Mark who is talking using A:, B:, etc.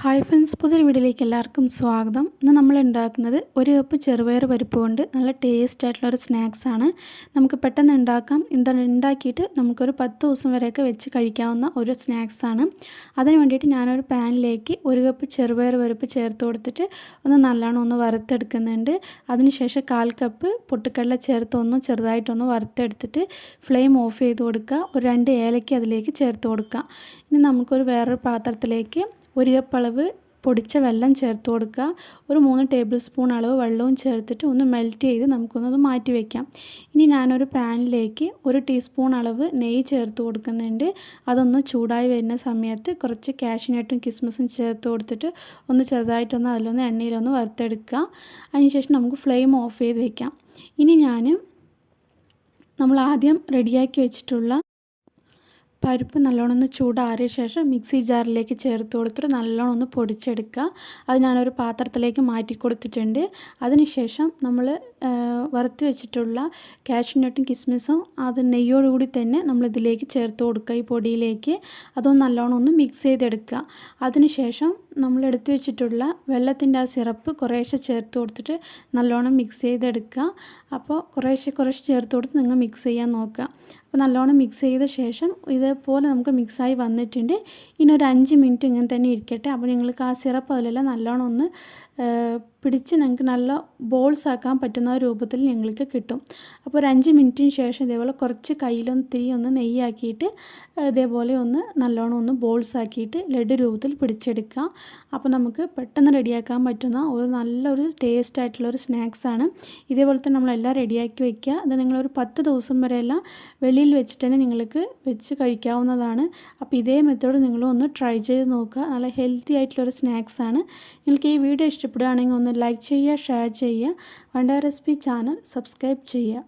A: hi friends പുതിയൊരു വീഡിയോയിലേക്ക് എല്ലാവർക്കും സ്വാഗതം ഇന്ന് നമ്മൾ ഉണ്ടാക്കുന്നത് ഒരു കപ്പ് ചെറുപയർ പരിപ്പ് കൊണ്ട് നല്ല ടേസ്റ്റ് ആയിട്ടുള്ള ഒരു സ്നാക്സ് ആണ് നമുക്ക് പെട്ടെന്ന് ഉണ്ടാക്കാം ഇത് ഉണ്ടാക്കിയിട്ട് നമുക്കൊരു പത്ത് ദിവസം വരെയൊക്കെ വെച്ച് കഴിക്കാവുന്ന ഒരു സ്നാക്സ് ആണ് അതിന് വേണ്ടിയിട്ട് ഞാനൊരു പാനിലേക്ക് ഒരു കപ്പ് ചെറുപയർ പരിപ്പ് ചേർത്ത് കൊടുത്തിട്ട് ഒന്ന് നല്ലോണം ഒന്ന് വറുത്തെടുക്കുന്നുണ്ട് അതിനുശേഷം കാൽ കപ്പ് പൊട്ടിക്കടല ചേർത്ത് ഒന്ന് ചെറുതായിട്ടൊന്ന് വറുത്തെടുത്തിട്ട് ഫ്ലെയിം ഓഫ് ചെയ്ത് കൊടുക്കുക ഒരു രണ്ട് ഏലയ്ക്ക് അതിലേക്ക് ചേർത്ത് കൊടുക്കുക ഇനി നമുക്കൊരു വേറൊരു പാത്രത്തിലേക്ക് ഒരു കപ്പ് അളവ് പൊടിച്ച വെള്ളം ചേർത്ത് കൊടുക്കുക ഒരു മൂന്ന് ടേബിൾ സ്പൂൺ അളവ് വെള്ളവും ചേർത്തിട്ട് ഒന്ന് മെൽറ്റ് ചെയ്ത് നമുക്കൊന്നത് മാറ്റി വയ്ക്കാം ഇനി ഞാനൊരു പാനിലേക്ക് ഒരു ടീസ്പൂൺ അളവ് നെയ്യ് ചേർത്ത് കൊടുക്കുന്നുണ്ട് അതൊന്ന് ചൂടായി വരുന്ന സമയത്ത് കുറച്ച് കാഷ്യനട്ടും കിസ്മസും ചേർത്ത് കൊടുത്തിട്ട് ഒന്ന് ചെറുതായിട്ടൊന്ന് അതിലൊന്ന് എണ്ണയിലൊന്ന് വറുത്തെടുക്കുക അതിനുശേഷം നമുക്ക് ഫ്ലെയിം ഓഫ് ചെയ്ത് വയ്ക്കാം ഇനി ഞാൻ നമ്മൾ ആദ്യം റെഡിയാക്കി വെച്ചിട്ടുള്ള പരിപ്പ് നല്ലോണം ഒന്ന് ചൂടാറിയ ശേഷം മിക്സി ജാറിലേക്ക് ചേർത്ത് കൊടുത്തിട്ട് നല്ലോണം ഒന്ന് പൊടിച്ചെടുക്കുക അത് ഞാനൊരു പാത്രത്തിലേക്ക് മാറ്റി കൊടുത്തിട്ടുണ്ട് അതിനുശേഷം നമ്മൾ വറുത്ത് വെച്ചിട്ടുള്ള കാഷ്യൂനട്ടും കിസ്മിസും അത് നെയ്യോടുകൂടി തന്നെ നമ്മളിതിലേക്ക് ചേർത്ത് കൊടുക്കുക ഈ പൊടിയിലേക്ക് അതൊന്ന് നല്ലോണം ഒന്ന് മിക്സ് ചെയ്തെടുക്കുക അതിനുശേഷം നമ്മൾ എടുത്തു വെച്ചിട്ടുള്ള വെള്ളത്തിൻ്റെ ആ സിറപ്പ് കുറേശ്ശെ ചേർത്ത് കൊടുത്തിട്ട് നല്ലോണം മിക്സ് ചെയ്തെടുക്കുക അപ്പോൾ കുറേശ്ശെ കുറേശ്ശെ ചേർത്ത് കൊടുത്ത് നിങ്ങൾ മിക്സ് ചെയ്യാൻ നോക്കുക അപ്പോൾ നല്ലോണം മിക്സ് ചെയ്ത ശേഷം ഇതേപോലെ നമുക്ക് മിക്സായി വന്നിട്ടുണ്ട് ഇനി ഒരു അഞ്ച് മിനിറ്റ് ഇങ്ങനെ തന്നെ ഇരിക്കട്ടെ അപ്പോൾ നിങ്ങൾക്ക് ആ സിറപ്പ് അതിലെല്ലാം നല്ലോണം ഒന്ന് പിടിച്ച് ഞങ്ങൾക്ക് നല്ല ബോൾസ് ആക്കാൻ പറ്റുന്ന രൂപത്തിൽ ഞങ്ങൾക്ക് കിട്ടും അപ്പോൾ ഒരു അഞ്ച് മിനിറ്റിന് ശേഷം ഇതേപോലെ കുറച്ച് കയ്യിലൊന്ന് തിരി ഒന്ന് നെയ്യാക്കിയിട്ട് ഇതേപോലെ ഒന്ന് നല്ലോണം ഒന്ന് ബോൾസ് ആക്കിയിട്ട് ലഡു രൂപത്തിൽ പിടിച്ചെടുക്കാം അപ്പോൾ നമുക്ക് പെട്ടെന്ന് റെഡിയാക്കാൻ പറ്റുന്ന ഒരു നല്ലൊരു ടേസ്റ്റ് ആയിട്ടുള്ളൊരു സ്നാക്സാണ് ഇതേപോലെ തന്നെ നമ്മളെല്ലാം റെഡിയാക്കി വയ്ക്കുക അത് നിങ്ങളൊരു പത്ത് ദിവസം വരെയെല്ലാം വെളിയിൽ വെച്ചിട്ട് തന്നെ നിങ്ങൾക്ക് വെച്ച് കഴിക്കാവുന്നതാണ് അപ്പോൾ ഇതേ മെത്തേഡ് നിങ്ങളും ഒന്ന് ട്രൈ ചെയ്ത് നോക്കുക നല്ല ഹെൽത്തി ആയിട്ടുള്ളൊരു സ്നാക്സാണ് നിങ്ങൾക്ക് ഈ വീഡിയോ ഇഷ്ടപ്പെടുകയാണെങ്കിൽ ഒന്ന് ലൈക്ക് ചെയ്യുക ഷെയർ ചെയ്യുക വണ്ട റെസിപ്പി ചാനൽ സബ്സ്ക്രൈബ് ചെയ്യുക